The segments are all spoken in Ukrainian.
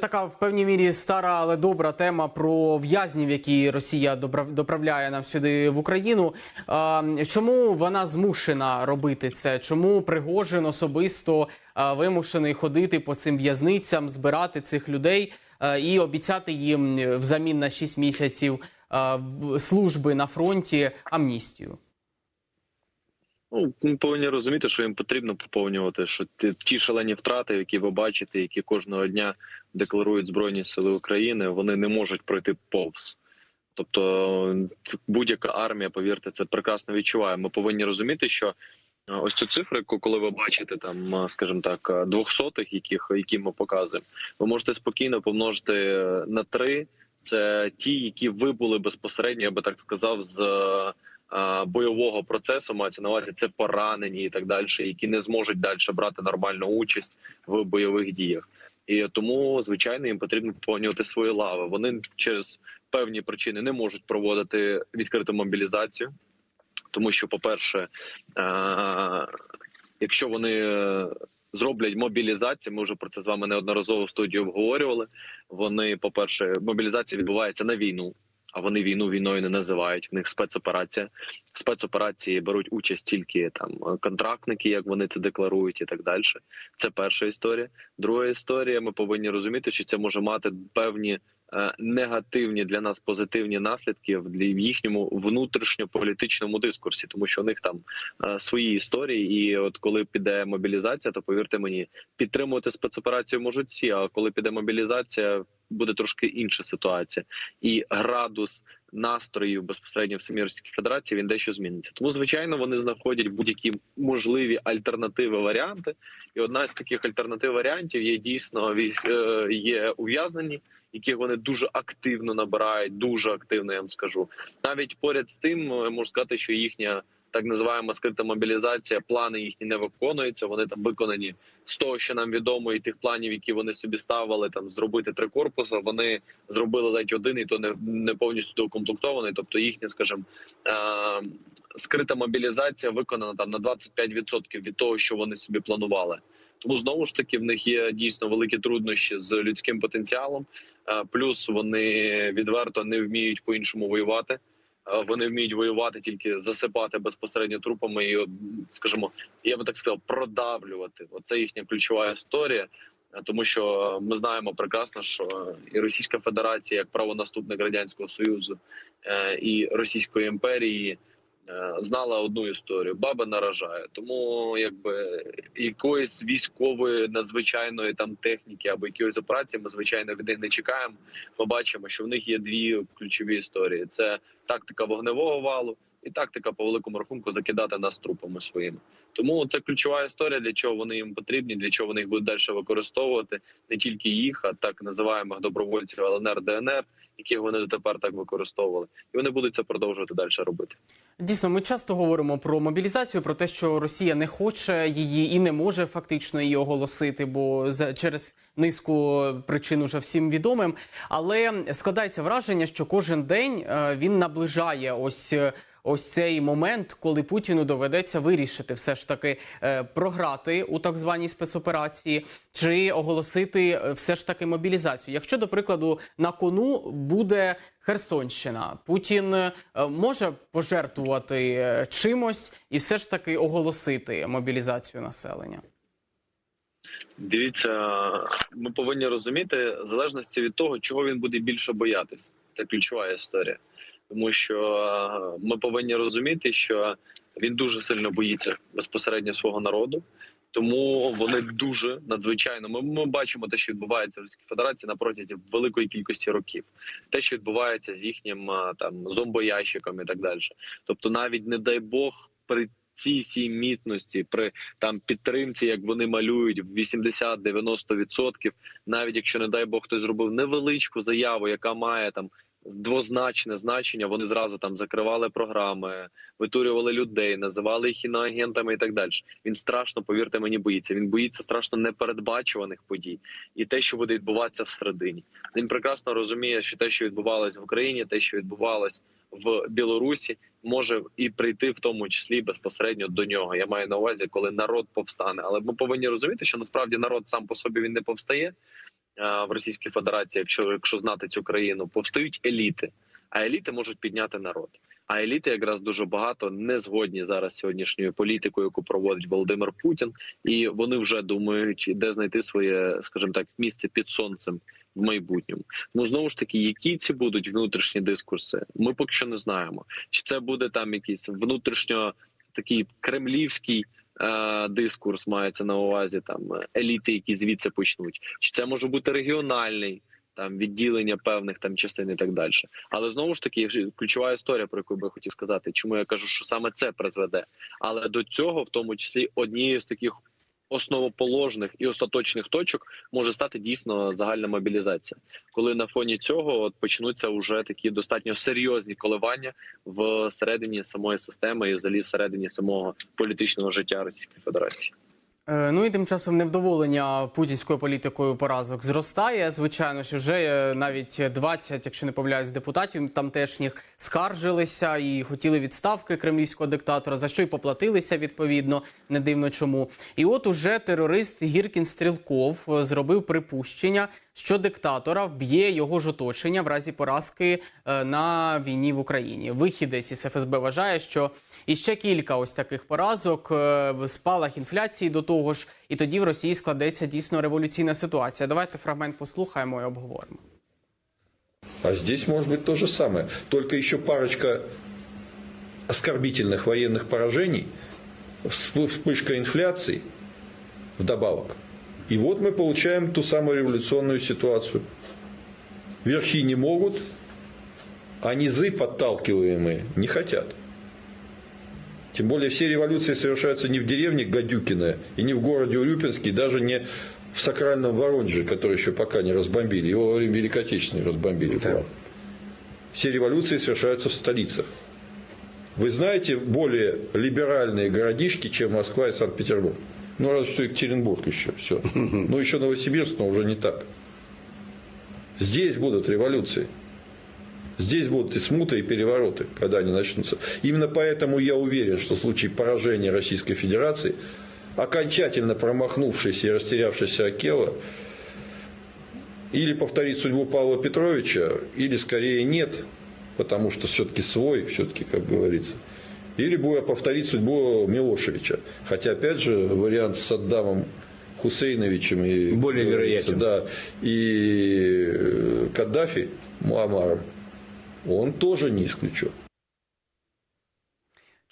Така в певній мірі стара, але добра тема про в'язнів, які Росія доправляє нам сюди в Україну. Чому вона змушена робити це? Чому Пригожин особисто вимушений ходити по цим в'язницям, збирати цих людей і обіцяти їм взамін на 6 місяців служби на фронті амністію? Ну, ми повинні розуміти, що їм потрібно поповнювати, що ті, шалені втрати, які ви бачите, які кожного дня декларують Збройні Сили України, вони не можуть пройти повз. Тобто будь-яка армія, повірте, це прекрасно відчуває. Ми повинні розуміти, що е, ось цю цифру, коли ви бачите там, е, скажімо так, е, двохсотих, яких які ми показуємо, ви можете спокійно помножити на три. Це ті, які вибули безпосередньо, я би так сказав, з бойового процесу мається на увазі це поранені і так далі, які не зможуть далі брати нормальну участь в бойових діях. І тому, звичайно, їм потрібно поповнювати свої лави. Вони через певні причини не можуть проводити відкриту мобілізацію, тому що, по-перше, якщо вони е, зроблять мобілізацію, ми вже про це з вами неодноразово в студії обговорювали. Вони, по перше, мобілізація відбувається на війну. А вони війну війною не називають. В них спецоперація. В спецоперації беруть участь тільки там контрактники, як вони це декларують, і так далі. Це перша історія. Друга історія. Ми повинні розуміти, що це може мати певні е, негативні для нас позитивні наслідки в їхньому внутрішньополітичному дискурсі, тому що у них там е, свої історії. І от коли піде мобілізація, то повірте мені, підтримувати спецоперацію можуть всі. А коли піде мобілізація, буде трошки інша ситуація, і градус настроїв безпосередньо в самій Російській Федерації він дещо зміниться. Тому звичайно вони знаходять будь-які можливі альтернативи варіанти. І одна з таких альтернатив варіантів є дійсно е, є ув'язнені, яких вони дуже активно набирають. Дуже активно я вам скажу. Навіть поряд з тим е, можу сказати, що їхня. Так називаємо скрита мобілізація. Плани їхні не виконуються. Вони там виконані з того, що нам відомо, і тих планів, які вони собі ставили, там зробити три корпуси. Вони зробили ледь один, і то не, не повністю доукомплектований. Тобто їхня, скажімо, е- скрита мобілізація виконана там на 25% від того, що вони собі планували. Тому знову ж таки в них є дійсно великі труднощі з людським потенціалом. Е, Плюс вони відверто не вміють по-іншому воювати. Е, Вони вміють воювати тільки засипати безпосередньо трупами і, скажімо, я би так сказав, продавлювати. Оце їхня ключова історія. Е, Тому що ми знаємо прекрасно, що і Російська Федерація, як правонаступник радянського союзу е, і Російської імперії, е, знала одну історію: баба наражає. Тому якби якоїсь військової надзвичайної там техніки або якоїсь операції, ми звичайно від них не чекаємо. Ми бачимо, що в них є дві ключові історії: це тактика вогневого валу і тактика по великому рахунку закидати нас трупами своїми. Тому це ключова історія, для чого вони їм потрібні, для чого вони їх будуть далі використовувати не тільки їх, а так називаємих добровольців ЛНР, ДНР, яких вони дотепер так використовували, і вони будуть це продовжувати далі робити. Дійсно, ми часто говоримо про мобілізацію, про те, що Росія не хоче її і не може фактично її оголосити, бо через низку причин уже всім відомим. Але складається враження, що кожен день е, він наближає ось. Ось цей момент, коли Путіну доведеться вирішити все ж таки е, програти у так званій спецоперації, чи оголосити е, все ж таки мобілізацію. Якщо, до прикладу, на кону буде Херсонщина, Путін е, може пожертвувати чимось і все ж таки оголосити мобілізацію населення. Дивіться, ми повинні розуміти в залежності від того, чого він буде більше боятись. Це ключова історія, тому що е, ми повинні розуміти, що він дуже сильно боїться безпосередньо свого народу. Тому вони дуже надзвичайно. Ми, ми бачимо те, що відбувається в Російській Федерації на протязі великої кількості років, те, що відбувається з їхнім там зомбоящиком і так далі. Тобто, навіть не дай Бог при цій цій міцності, при там підтримці, як вони малюють, в 80-90%, навіть якщо не дай Бог хтось зробив невеличку заяву, яка має там двозначне значення, вони зразу там закривали програми, витурювали людей, називали їх іноагентами і так далі. Він страшно, повірте мені, боїться. Він боїться страшно непередбачуваних подій і те, що буде відбуватися всередині. Він прекрасно розуміє, що те, що відбувалось в Україні, те, що відбувалось в Білорусі, може і прийти в тому числі безпосередньо до нього. Я маю на увазі, коли народ повстане. Але ми повинні розуміти, що насправді народ сам по собі він не повстає. Е, в Російській Федерації, якщо якщо знати цю країну, повстають еліти, а еліти можуть підняти народ. А еліти якраз дуже багато не згодні зараз сьогоднішньою політикою, яку проводить Володимир Путін, і вони вже думають, де знайти своє, скажімо так, місце під сонцем в майбутньому. Ну знову ж таки, які ці будуть внутрішні дискурси, ми поки що не знаємо. Чи це буде там якийсь внутрішньо такий кремлівський дискурс, мається на увазі там еліти, які звідси почнуть, чи це може бути регіональний там відділення певних там частин і так далі. Але знову ж таки, ключова історія, про яку я хотів сказати, чому я кажу, що саме це призведе. Але до цього, в тому числі, однією з таких основоположних і остаточних точок може стати дійсно загальна мобілізація, коли на фоні цього от почнуться вже такі достатньо серйозні коливання в середині самої системи і взагалі всередині самого політичного життя Російської Федерації. Е, Ну і тим часом невдоволення путінською політикою поразок зростає. Звичайно, що вже е, навіть 20, якщо не помиляюсь, депутатів тамтешніх скаржилися і хотіли відставки кремлівського диктатора, за що й поплатилися відповідно, не дивно чому. І от уже терорист Гіркін Стрілков е, зробив припущення, що диктатора вб'є його ж оточення в разі поразки на війні в Україні. Вихідець із ФСБ вважає, що іще кілька ось таких поразок, е, спалах інфляції до того ж, і тоді в Росії складеться дійсно революційна ситуація. Давайте фрагмент послухаємо і обговоримо. А здесь может быть то же самое. Только еще парочка оскорбительных военных поражений, всп- вспышка инфляции вдобавок. И вот мы получаем ту самую революционную ситуацию. Верхи не могут, а низы, подталкиваемые, не хотят. Тем более все революции совершаются не в деревне Гадюкино и не в городе Урюпинске, и даже не в сакральном Воронеже, который еще пока не разбомбили. Его во время Великой Отечественной разбомбили. правда. Все революции совершаются в столицах. Вы знаете более либеральные городишки, чем Москва и Санкт-Петербург? Ну, разве что Екатеринбург еще. Все. Ну, еще Новосибирск, но уже не так. Здесь будут революции. Здесь будут и смуты, и перевороты, когда они начнутся. Именно поэтому я уверен, что в случае поражения Российской Федерации, окончательно промахнувшийся и растерявшийся Акела, или повторит судьбу Павла Петровича, или скорее нет, потому что все-таки свой, все-таки, как говорится. Или будет повторить судьбу Милошевича. Хотя, опять же, вариант с Саддамом Хусейновичем и, Более вероятен. Да, и Каддафи Муамаром, он тоже не исключен.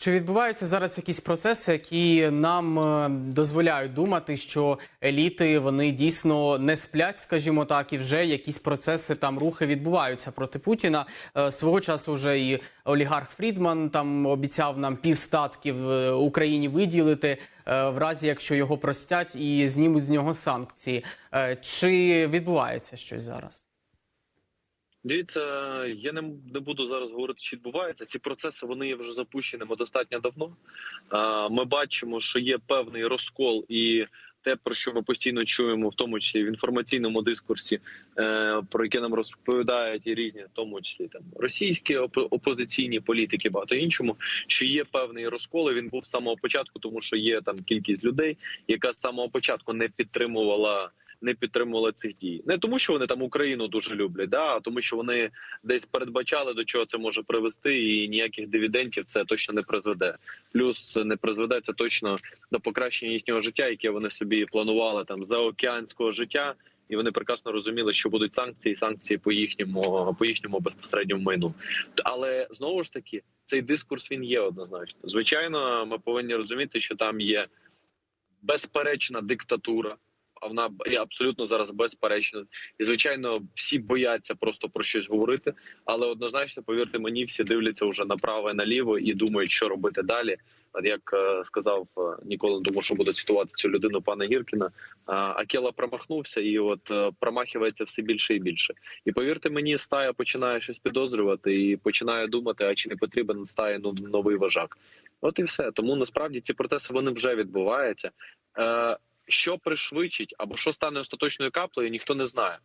Чи відбуваються зараз якісь процеси, які нам е, дозволяють думати, що еліти вони дійсно не сплять, скажімо так, і вже якісь процеси там рухи відбуваються проти Путіна? Е, Свого часу вже і олігарх Фрідман там обіцяв нам півстатків е, Україні виділити в разі, якщо його простять і знімуть з нього санкції. Чи відбувається щось зараз? Дивіться, я не, не буду зараз говорити, що відбувається. Ці процеси вони є вже запущеними достатньо давно. Ми бачимо, що є певний розкол і. Те, про що ми постійно чуємо, в тому числі в інформаційному дискурсі, е, про яке нам розповідають і різні, в тому числі там російські опо- опозиційні політики, багато іншому, що є певний розкол. і Він був з самого початку, тому що є там кількість людей, яка з самого початку не підтримувала. Не підтримувала цих дій, не тому, що вони там Україну дуже люблять, да а тому, що вони десь передбачали до чого це може привести, і ніяких дивідендів це точно не призведе. Плюс не призведе це точно до покращення їхнього життя, яке вони собі планували там за океанського життя, і вони прекрасно розуміли, що будуть санкції, санкції по їхньому по їхньому безпосередньому майну. Але знову ж таки, цей дискурс він є однозначно. Звичайно, ми повинні розуміти, що там є безперечна диктатура. Вона є абсолютно зараз безперечна. І звичайно, всі бояться просто про щось говорити. Але однозначно, повірте мені, всі дивляться вже направо і наліво і думають, що робити далі. Як е, сказав е, ніколи думав, що буду цитувати цю людину пана Гіркіна. е, Акела промахнувся, і от промахується все більше і більше. І повірте мені, стая починає щось підозрювати і починає думати, а чи не потрібен стаї ну, новий вожак. От і все. Тому насправді ці процеси вони вже відбуваються. Що пришвидшить або що стане остаточною каплею, ніхто не знає.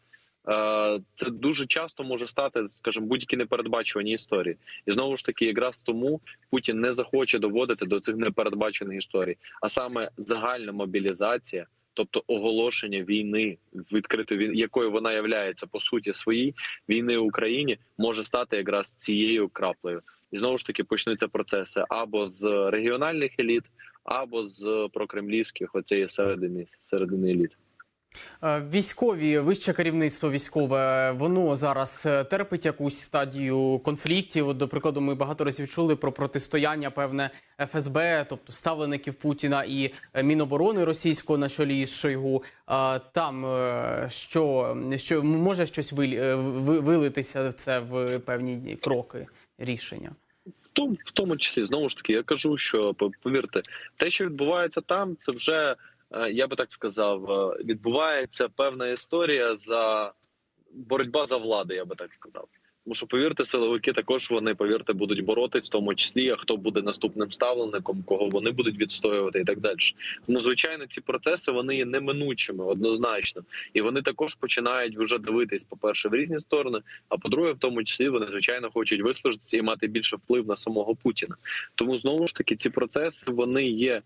Е, Це дуже часто може стати, скажімо, будь-які непередбачувані історії, і знову ж таки, якраз тому Путін не захоче доводити до цих непередбачених історій, а саме загальна мобілізація тобто оголошення війни відкритої якою вона являється по суті своїй війни в Україні, може стати якраз цією краплею. І знову ж таки почнуться процеси або з регіональних еліт, або з прокремлівських оцієї середини середини еліт. Е, Військові, вище керівництво військове, воно зараз е, терпить якусь стадію конфліктів. До прикладу, ми багато разів чули про протистояння певне ФСБ, тобто ставлеників Путіна і е, Міноборони російського на чолі з Шойгу. Там що, що може щось вилитися це в певні кроки рішення. Тому, в тому числі знову ж таки, я кажу, що по- повірте, те, що відбувається там, це вже е, я би так сказав, е, відбувається певна історія за боротьба за влади, я би так сказав. Тому що повірте, силовики також вони повірте будуть боротись, в тому числі а хто буде наступним ставленником, кого вони будуть відстоювати, і так далі. Тому звичайно, ці процеси вони є неминучими однозначно, і вони також починають вже дивитись, по перше, в різні сторони. А по-друге, в тому числі вони звичайно хочуть вислужитися і мати більше вплив на самого Путіна. Тому знову ж таки ці процеси вони є,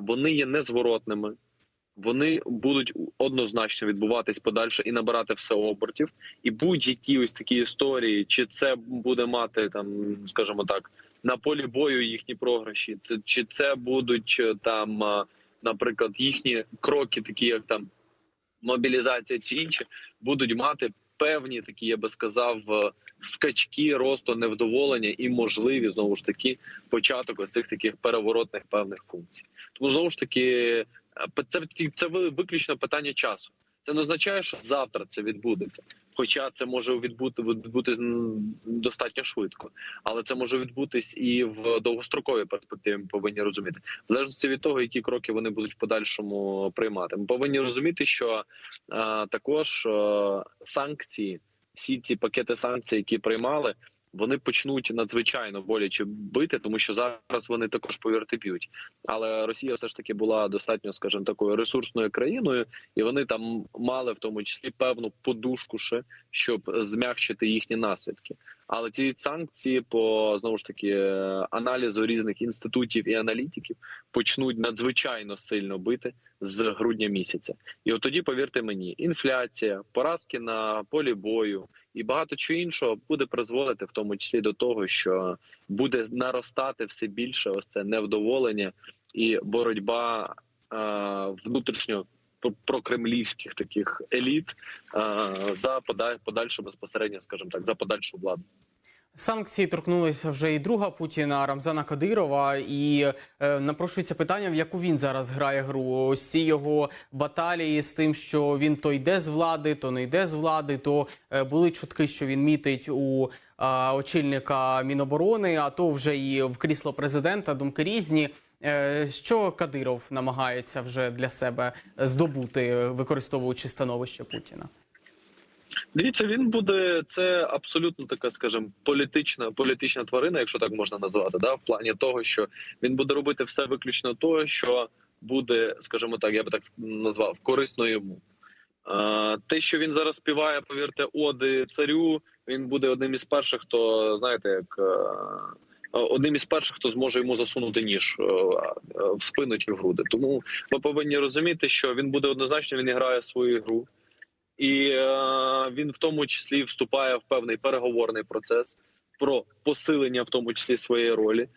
вони є незворотними. Вони будуть однозначно відбуватись подальше і набирати все обертів. І будь-які ось такі історії, чи це буде мати там, скажімо так, на полі бою їхні програші, це чи це будуть е, там, наприклад, їхні кроки, такі як там мобілізація чи інші, будуть мати певні такі, я би сказав, е, скачки росту невдоволення і можливі знову ж таки початок оцих таких переворотних певних функцій. Тому знову ж таки, е, це, це виключно питання часу. Це не означає, що завтра це відбудеться. Хоча це може відбути відбутись достатньо швидко, але це може відбутись і в довгостроковій перспективі. Ми повинні розуміти, в залежності від того, які кроки вони будуть в подальшому приймати. Ми повинні розуміти, що е, також е, санкції, всі ці пакети санкцій, які приймали, вони почнуть надзвичайно боляче бити, тому що зараз вони також повірте б'ють. Але Росія все ж таки була достатньо, скажімо, такою ресурсною країною, і вони там мали в тому числі певну подушку, ще, щоб змягчити їхні наслідки. Але ці санкції, по знову ж таки е, аналізу різних інститутів і аналітиків, почнуть надзвичайно сильно бити з грудня місяця. І от тоді, повірте мені, інфляція, поразки на полі бою і багато чого іншого буде призводити, в тому числі до того, що буде наростати все більше ось це невдоволення і боротьба е, внутрішньо прокремлівських таких еліт е, за пода- подальшу безпосередньо, скажімо так, за подальшу владу. Санкції торкнулися вже і друга Путіна Рамзана Кадирова, і е, напрошується питання, в яку він зараз грає гру. Ось ці його баталії з тим, що він то йде з влади, то не йде з влади. То е, були чутки, що він мітить у е, очільника Міноборони, а то вже і в крісло президента. Думки різні. Е, що Кадиров намагається вже для себе здобути, використовуючи становище Путіна? Дивіться, він буде це абсолютно така, скажімо, політична політична тварина, якщо так можна назвати, да, в плані того, що він буде робити все виключно того, що буде, скажімо так, я би так назвав, корисно йому. Е, Те, що він зараз співає, повірте, оди царю, він буде одним із перших, хто знаєте, як е, одним із перших, хто зможе йому засунути ніж е, е, в спину чи в груди. Тому ми повинні розуміти, що він буде однозначно, він грає свою гру. І е, він в тому числі вступає в певний переговорний процес про посилення, в тому числі своєї ролі,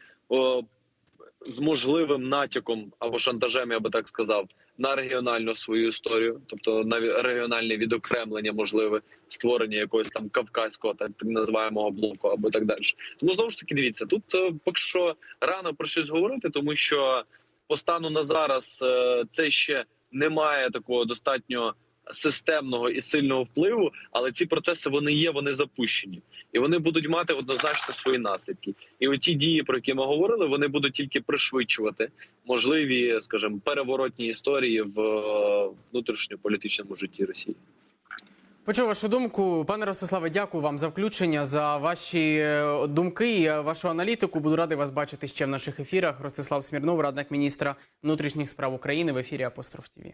з можливим натяком або шантажем, я би так сказав, на регіональну свою історію, тобто на регіональне відокремлення, можливе створення якогось там кавказького, так називаємого блоку, або так далі. Тому знову ж таки, дивіться, тут е, поки що рано про щось говорити, тому що по стану на зараз е, це ще немає такого достатньо системного і сильного впливу, але ці процеси вони є, вони запущені, і вони будуть мати однозначно свої наслідки. І оті дії, про які ми говорили, вони будуть тільки пришвидшувати можливі, скажімо, переворотні історії в е, внутрішньополітичному житті Росії. Почув вашу думку, пане Ростиславе. Дякую вам за включення, за ваші е, думки і вашу аналітику. Буду радий вас бачити ще в наших ефірах. Ростислав Смірнов, радник міністра внутрішніх справ України в ефірі Апостроф ТІВІ.